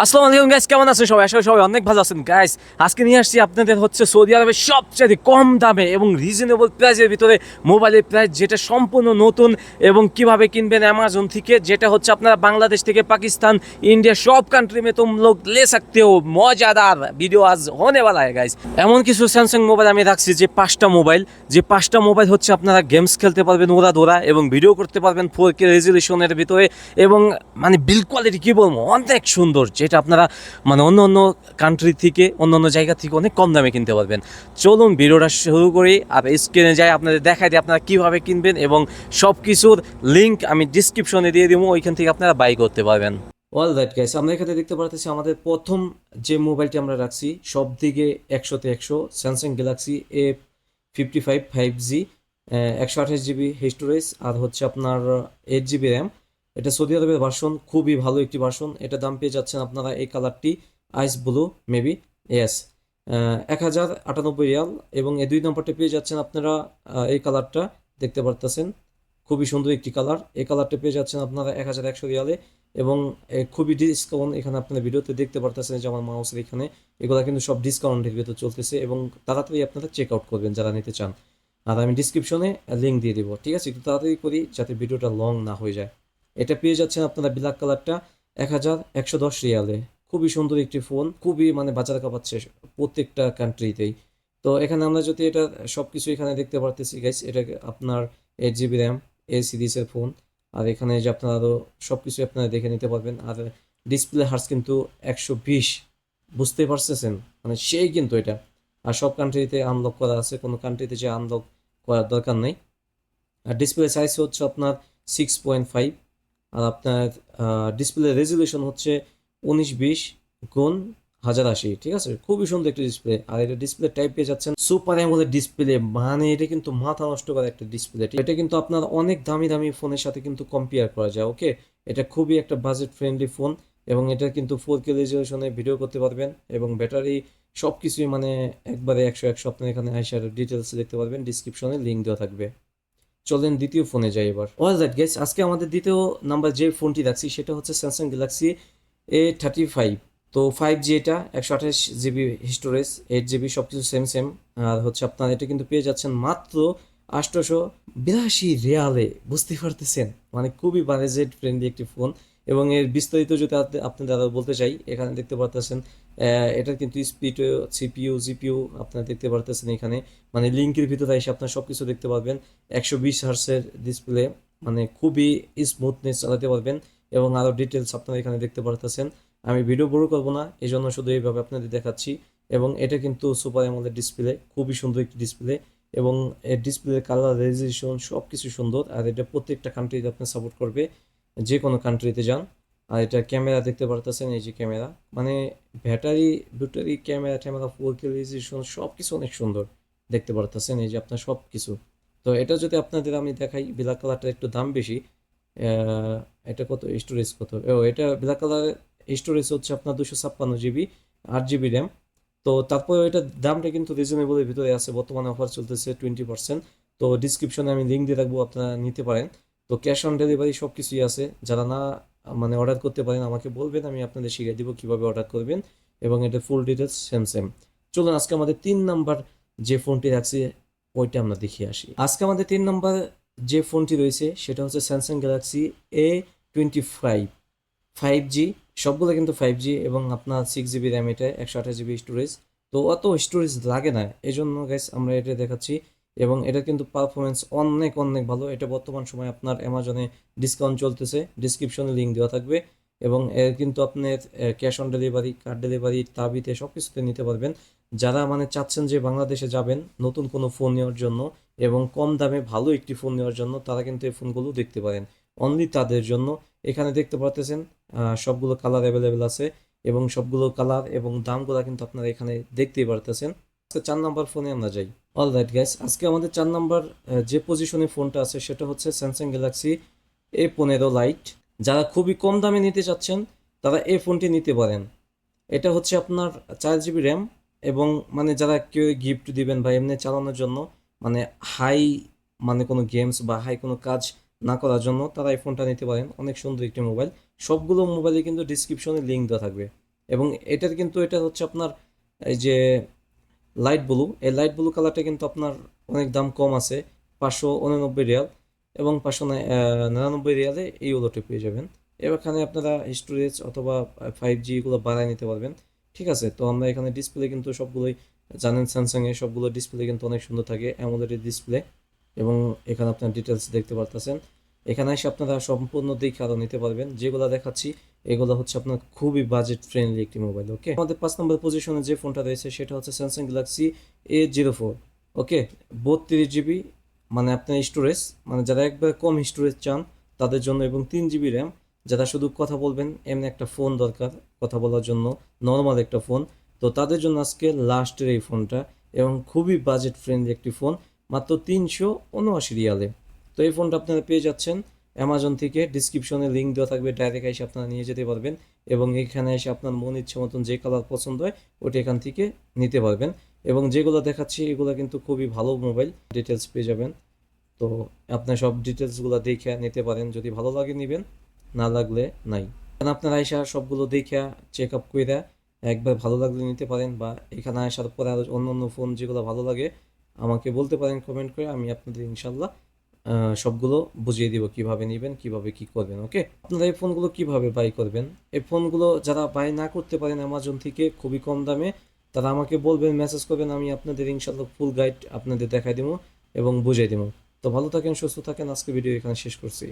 আসসালামু আলাইকুম গ্যাস কেমন আছেন সবাই? আসলে সবাই অনেক ভালো আছেন। গাইস আজকে নিয়ে আসছি আপনাদের হচ্ছে সৌদি আরবের সবচেয়ে কম দামে এবং রিজনেবল প্রাইসের ভিতরে মোবাইলের প্রাইস যেটা সম্পূর্ণ নতুন এবং কীভাবে কিনবেন অ্যামাজন থেকে, যেটা হচ্ছে আপনারা বাংলাদেশ থেকে, পাকিস্তান ইন্ডিয়া সব কান্ট্রি মে তুম লোক লে সকতে হো মজাদার ভিডিও আজ হনে বালা হ্যাঁ গাইস এমন কিছু স্যামসাং মোবাইল আমি রাখছি, যে পাঁচটা মোবাইল যে পাঁচটা মোবাইল হচ্ছে আপনারা গেমস খেলতে পারবেন ওরা দোরা এবং ভিডিও করতে পারবেন ফোর কে রেজলিউশনের ভিতরে এবং মানে বিল কোয়ালিটি কী বলব? অনেক সুন্দর যেটা আপনারা মানে অন্য অন্য কান্ট্রি থেকে, অন্য অন্য জায়গা থেকে অনেক কম দামে কিনতে পারবেন। চলুন ভিডিওটা শুরু করি, আর স্ক্রিনে যাই, আপনাদের দেখাই দিই আপনারা কীভাবে কিনবেন এবং সব কিছুর লিঙ্ক আমি ডিসক্রিপশনে দিয়ে দেবো, ওইখান থেকে আপনারা বাই করতে পারবেন। অল দ্যাট গাইস আমরা এখানে দেখতে পারতেছি আমাদের প্রথম যে মোবাইলটি আমরা রাখছি সব দিকে একশোতে একশো Samsung Galaxy A fifty five five G একশো আঠাশ জিবি স্টোরেজ আর হচ্ছে আপনার এইট জিবি র্যাম এটা সৌদি আরবের ভার্সন খুবই ভালো একটি ভার্সন এটা দাম পেয়ে যাচ্ছেন আপনারা এই কালারটি আইস ব্লু মেবি এস এক হাজার আটানব্বই রিয়াল এবং এই দুই নম্বরটা পেয়ে যাচ্ছেন আপনারা এই কালারটা দেখতে পারতেছেন। খুবই সুন্দর একটি কালার এই কালারটা পেয়ে যাচ্ছেন আপনারা এক হাজার একশো রিয়ালে এবং খুবই ডিসকাউন্ট এখানে আপনারা ভিডিওতে দেখতে পারতেছেন যে আমার মাউসের এখানে। এগুলো কিন্তু সব ডিসকাউন্টের ভিতর চলতেছে এবং তাড়াতাড়ি আপনারা চেক আউট করবেন যারা নিতে চান। আর আমি ডিসক্রিপশনে লিঙ্ক দিয়ে দিব। ঠিক আছে? একটু তাড়াতাড়ি করি যাতে ভিডিওটা লং না হয়ে যায়। এটা পেয়ে যাচ্ছেন আপনারা ব্ল্যাক কালারটা এক হাজার একশো দশ রিয়ালে। খুবই সুন্দর একটি ফোন খুবই মানে বাজার কাপাচ্ছে প্রত্যেকটা কান্ট্রিতেই তো এখানে আমরা যদি এটা সব কিছু এখানে দেখতে পারতেছি গাইস এটা আপনার এইট জিবি র্যাম এ সিরিজের ফোন আর এখানে যে আপনারা আরও সব কিছু আপনারা দেখে নিতে পারবেন। আর ডিসপ্লে হার্স কিন্তু একশো বিশ। বুঝতে পারতেছেন? মানে সেই কিন্তু এটা। আর সব কান্ট্রিতে আনলক করা আছে, কোনো কান্ট্রিতে যে আনলক করার দরকার নেই। আর ডিসপ্লে সাইজ হচ্ছে আপনার সিক্স পয়েন্ট ফাইভ আর আপনার ডিসপ্লে রেজলিউশন হচ্ছে উনিশ বিশ গুণ হাজার আশি, ঠিক আছে? খুবই সুন্দর একটি ডিসপ্লে আর এটা ডিসপ্লে টাইপ পেয়ে যাচ্ছেন সুপার অ্যামোলেড ডিসপ্লে মানে এটা কিন্তু মাথা নষ্ট করা একটা ডিসপ্লে এটা কিন্তু আপনার অনেক দামি দামি ফোনের সাথে কিন্তু কম্পেয়ার করা যায় ওকে এটা খুবই একটা বাজেট ফ্রেন্ডলি ফোন এবং এটা কিন্তু ফোর কে রেজলিউশনে ভিডিও করতে পারবেন এবং ব্যাটারি সব কিছুই মানে একবারে একশো একশো আপনার এখানে আইসার ডিটেলস দেখতে পারবেন। ডিসক্রিপশনে লিঙ্ক দেওয়া থাকবে। চলেন দ্বিতীয় ফোনে যাই এবার। অল দ্যাট গেস আজকে আমাদের দ্বিতীয় নাম্বার যে ফোনটি রাখছি, সেটা হচ্ছে Samsung Galaxy A thirty five তো ফাইভ জি এটা, একশো আঠাশ জিবি স্টোরেজ এইট জিবি সব কিছু সেম সেম আর হচ্ছে আপনার এটা কিন্তু পেয়ে যাচ্ছেন মাত্র আষ্টশো বিরাশি রিয়ালে। বুঝতে পারতেছেন? মানে খুবই বাজেট ফ্রেন্ডলি একটি ফোন এবং এর বিস্তারিত যদি আপনি- আরও বলতে চাই, এখানে দেখতে পারতেছেন এটার কিন্তু স্পিড সিপিইউ জিপিইউ আপনারা দেখতে পারতেছেন এখানে। মানে লিঙ্কের ভিতরে এসে আপনারা সব কিছু দেখতে পারবেন। একশো বিশ হার্সের ডিসপ্লে মানে খুবই স্মুথনেস চালাতে পারবেন এবং আরও ডিটেলস আপনারা এখানে দেখতে পারতেছেন। আমি ভিডিও বড় করব না এই জন্য শুধু এইভাবে আপনাদের দেখাচ্ছি। এবং এটা কিন্তু সুপার অ্যামোলেড ডিসপ্লে খুবই সুন্দর একটি ডিসপ্লে এবং এর ডিসপ্লে কালার রেজলিউশন সব কিছু সুন্দর। আর এটা প্রত্যেকটা কান্ট্রিতে আপনার সাপোর্ট করবে। যে কোনো কান্ট্রিতে যান। আর এটা ক্যামেরা দেখতে পারতেছেন, এই যে ক্যামেরা মানে ব্যাটারি ব্যাটারি ক্যামেরা ট্যামেরা ফোর কে রেজলিউশন সব কিছু অনেক সুন্দর। দেখতে পারতেছেন, এই যে আপনার সব কিছু তো এটা যদি আপনাদের আমি দেখাই ব্ল্যাক কালারটা একটু দাম বেশি এটা কত? স্টোরেজ কত? ও, এটা ব্ল্যাক কালার স্টোরেজ হচ্ছে আপনার দুশো ছাপ্পান্ন জিবি আট জিবি র্যাম তো তারপরে এটার দামটা কিন্তু রিজনেবলের ভিতরে আছে, বর্তমানে অফার চলতেছে টোয়েন্টি পার্সেন্ট তো ডিসক্রিপশনে আমি লিঙ্ক দিয়ে রাখব, আপনারা নিতে পারেন। তো ক্যাশ অন ডেলিভারি সব কিছুই আছে। যারা না মানে অর্ডার করতে পারেন, আমাকে বলবেন, আমি আপনাদের শিখিয়ে দিব কীভাবে অর্ডার করবেন এবং এটার ফুল ডিটেলস সেম সেম চলুন, আজকে আমাদের তিন নাম্বার যে ফোনটি রাখছি, ওইটা আমরা দেখিয়ে আসি। আজকে আমাদের তিন নাম্বার যে ফোনটি রয়েছে, সেটা হচ্ছে Samsung Galaxy A twenty five five G সবগুলো কিন্তু ফাইভ জি এবং আপনার সিক্স জিবি র্যাম এটা একশো আঠাশ জিবি স্টোরেজ তো অত স্টোরেজ লাগে না। এই জন্য গাইস আমরা এটা দেখাচ্ছি এবং এটা কিন্তু পারফরমেন্স অনেক অনেক ভালো। এটা বর্তমান সময় আপনার অ্যামাজনে ডিসকাউন্ট চলতেছে। ডিসক্রিপশনে লিঙ্ক দেওয়া থাকবে এবং এর কিন্তু আপনার cash on delivery card delivery তাবিতে সব কিছুতে নিতে পারবেন। যারা মানে চাচ্ছেন যে বাংলাদেশে যাবেন নতুন কোনো ফোন নেওয়ার জন্য এবং কম দামে ভালো একটি ফোন নেওয়ার জন্য, তারা কিন্তু এই ফোনগুলো দেখতে পারেন। অনলি তাদের জন্য। এখানে দেখতে পারতেছেন সবগুলো কালার অ্যাভেলেবেল আছে এবং সবগুলো কালার এবং দামগুলো কিন্তু আপনারা এখানে দেখতেই পারতেছেন। চার নাম্বার ফোনে আমরা যাই। অল রাইট গ্যাস আজকে আমাদের চার নাম্বার যে পজিশনে ফোনটা আছে, সেটা হচ্ছে স্যামসাং গ্যালাক্সি এ পনেরো লাইট যারা খুবই কম দামে নিতে চাচ্ছেন, তারা এই ফোনটি নিতে পারেন। এটা হচ্ছে আপনার চার জিবি র্যাম এবং মানে যারা কেউ গিফট দিবেন বা এমনি চালানোর জন্য মানে হাই মানে কোনো গেমস বা হাই কোনো কাজ না করার জন্য তারা এই ফোনটা নিতে পারেন। অনেক সুন্দর একটি মোবাইল সবগুলো মোবাইলে কিন্তু ডিসক্রিপশনে লিঙ্ক দেওয়া থাকবে। এবং এটার কিন্তু, এটা হচ্ছে আপনার এই যে লাইট ব্লু এই লাইট ব্লু কালারটা কিন্তু আপনার অনেক দাম কম আছে, পাঁচশো উননব্বই রিয়াল এবং পাঁচশো নিরানব্বই রিয়ালে এই ওলোটি পেয়ে যাবেন। এখানে আপনারা স্টোরেজ অথবা ফাইভ জি এগুলো বাড়ায় নিতে পারবেন। ঠিক আছে? তো আমরা এখানে ডিসপ্লে কিন্তু সবগুলোই জানেন স্যামসাংয়ে সবগুলো ডিসপ্লে কিন্তু অনেক সুন্দর থাকে অ্যামোলেড ডিসপ্লে এবং এখানে আপনার ডিটেলস দেখতে পারতেছেন। এখানে এসে আপনারা সম্পূর্ণ দিক আরও নিতে পারবেন। যেগুলো দেখাচ্ছি, এগুলো হচ্ছে আপনার খুবই বাজেট ফ্রেন্ডলি একটি মোবাইল ওকে আমাদের পাঁচ নম্বর পজিশনে যে ফোনটা রয়েছে, সেটা হচ্ছে Samsung Galaxy A zero four okay বত্রিশ জিবি মানে আপনার স্টোরেজ মানে যারা একবার কম স্টোরেজ চান, তাদের জন্য এবং তিন জিবি র্যাম যারা শুধু কথা বলবেন, এমনি একটা ফোন দরকার, কথা বলার জন্য নর্মাল একটা ফোন তো তাদের জন্য আজকে লাস্টের এই ফোনটা এবং খুবই বাজেট ফ্রেন্ডলি একটি ফোন মাত্র তিনশো উনআশি রিয়ালে। তো এই ফোনটা আপনারা পেয়ে যাচ্ছেন। অ্যামাজন থেকে ডিসক্রিপশনে লিঙ্ক দেওয়া থাকবে ডাইরেক্ট এসে আপনারা নিয়ে যেতে পারবেন এবং এখানে এসে আপনার মন ইচ্ছে মতন যে কালার পছন্দ হয়, ওটি এখান থেকে নিতে পারবেন। এবং যেগুলো দেখাচ্ছি, এগুলো কিন্তু খুবই ভালো মোবাইল ডিটেলস পেয়ে যাবেন। তো আপনার সব ডিটেলসগুলো দেখে নিতে পারেন, যদি ভালো লাগে নেবেন, না লাগলে নাই। আপনারা এসে সবগুলো দেখে চেক আপ করে একবার ভালো লাগলে নিতে পারেন বা এখানে আসার পরে আরও অন্য অন্য ফোন যেগুলো ভালো লাগে, আমাকে বলতে পারেন কমেন্ট করে আমি আপনাদের ইনশাল্লাহ সবগুলো বুঝিয়ে দিব কীভাবে নেবেন, কীভাবে কি করবেন ওকে আপনারা এই ফোনগুলো কীভাবে বাই করবেন? এই ফোনগুলো যারা বাই না করতে পারেন অ্যামাজন থেকে, খুবই কম দামে, তারা আমাকে বলবেন মেসেজ করবেন, আমি আপনাদের ইনশাল্লাহ ফুল গাইড আপনাদের দেখাই দেবো এবং বুঝিয়ে দেবো। তো ভালো থাকেন, সুস্থ থাকেন, আজকে ভিডিও এখানে শেষ করছি।